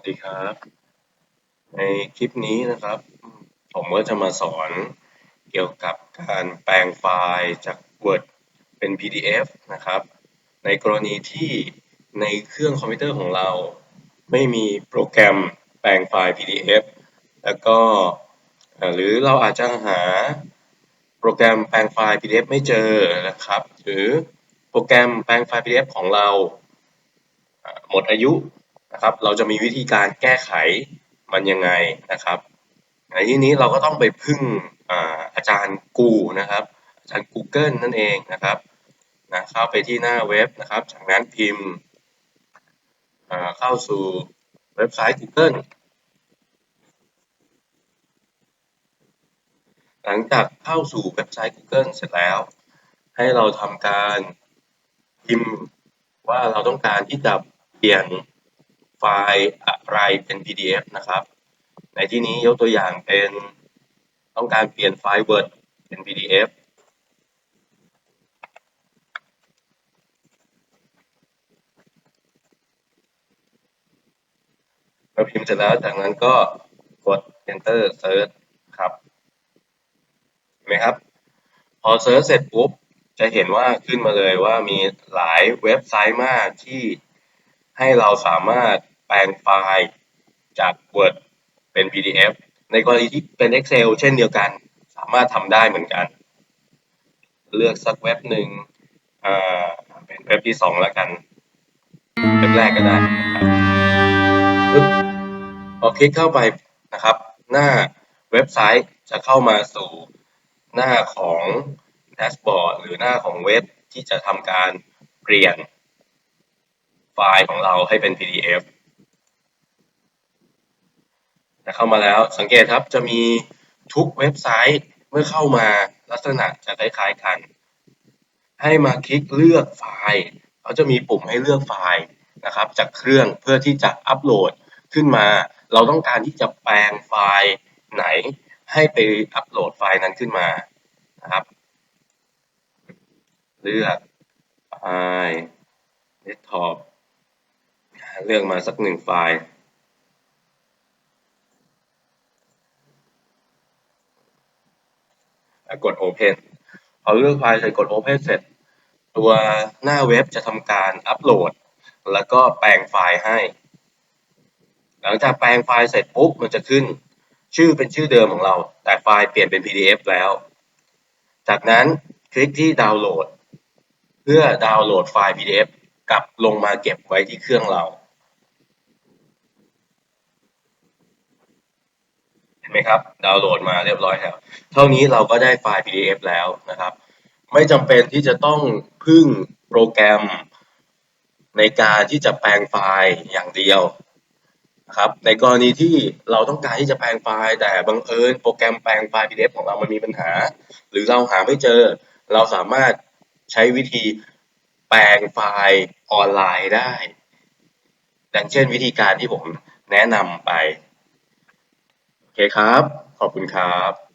วัสดีครับ ในคลิปนี้นะครับ ผมก็จะมาสอนเกี่ยวกับการแปลงไฟล์จาก Word เป็น PDF นะครับ ในกรณีที่ในเครื่องคอมพิวเตอร์ของเรา ไม่มีโปรแกรมแปลงไฟล์ PDF แล้วก็หรือเราอาจจะหาโปรแกรมแปลงไฟล์ PDF ไม่เจอนะครับ หรือโปรแกรมแปลงไฟล์ PDF ของเราหมดอายุ นะครับ เราจะมีวิธีการแก้ไขมันยังไงนะครับในที่นี้เราก็ต้องไปพึ่งอาอาจารย์กูนะครับ อาจารย์ Google นั่นเองนะครับนะเข้าไปที่หน้าเว็บนะครับ จากนั้นพิมพ์เข้าสู่เว็บไซต์ Google หลังจากเข้าสู่เว็บไซต์ Google เสร็จแล้ว ให้เราทำการพิมพ์ว่าเราต้องการที่จะเปลี่ยน ไฟล์อะไรเป็น PDF นะครับ ในที่นี้ยกตัวอย่างเป็นต้องการเปลี่ยนไฟล์ Word เป็น PDF เราพิมพ์เสร็จแล้วจากนั้นก็กด enter search ครับเห็นไหมครับ พอเซิร์ชเสร็จปุ๊บ จะเห็นว่าขึ้นมาเลยว่ามีหลายเว็บไซต์มากที่ให้เราสามารถ แปลงไฟล์จาก Word เป็น PDF ในกรณีที่เป็น Excel เช่นเดียวกัน สามารถทำได้เหมือนกัน เลือกสักเว็บหนึ่งเป็นเว็บที่สองแล้วกันเว็บแรกก็ได้นะครับพอคลิกเข้าไปนะครับ หน้าเว็บไซต์จะเข้ามาสู่หน้าของแดชบอร์ดหรือหน้าของเว็บที่จะทำการเปลี่ยนไฟล์ของเราให้เป็น PDF นะเข้ามาแล้วสังเกตครับจะมีทุกเว็บไซต์เมื่อเข้ามาลักษณะจะคล้ายๆกัน ให้มาคลิกเลือกไฟล์เขาจะมีปุ่มให้เลือกไฟล์นะครับ จากเครื่องเพื่อที่จะอัปโหลดขึ้นมา เราต้องการที่จะแปลงไฟล์ไหน ให้ไปอัปโหลดไฟล์นั้นขึ้นมานะครับ เลือกไฟล์ desktop เลือกมาสักหนึ่งไฟล์ กด Open พอเลือกไฟล์เสร็จกด Open เสร็จ ตัวหน้าเว็บจะทำการอัปโหลด แล้วก็แปลงไฟล์ให้ หลังจากแปลงไฟล์เสร็จปุ๊บมันจะขึ้น ชื่อเป็นชื่อเดิมของเรา แต่ไฟล์เปลี่ยนเป็น PDF แล้ว จากนั้นคลิกที่ดาวน์โหลด เพื่อดาวน์โหลดไฟล์ PDF กลับลงมาเก็บไว้ที่เครื่องเรา ห็นไหมครับดาวน์โหลดมาเรียบร้อยแล้ว เท่านี้เราก็ได้ไฟล์ PDF แล้วนะครับ ไม่จำเป็นที่จะต้องพึ่งโปรแกรมในการที่จะแปลงไฟล์อย่างเดียวนะครับในกรณีที่เราต้องการที่จะแปลงไฟล์ แต่บังเอิญโปรแกรมแปลงไฟล์ PDF ของเรามันมีปัญหา หรือเราหาไม่เจอ เราสามารถใช้วิธีแปลงไฟล์ออนไลน์ได้ ดังเช่นวิธีการที่ผมแนะนำไป เคครับ ขอบคุณครับ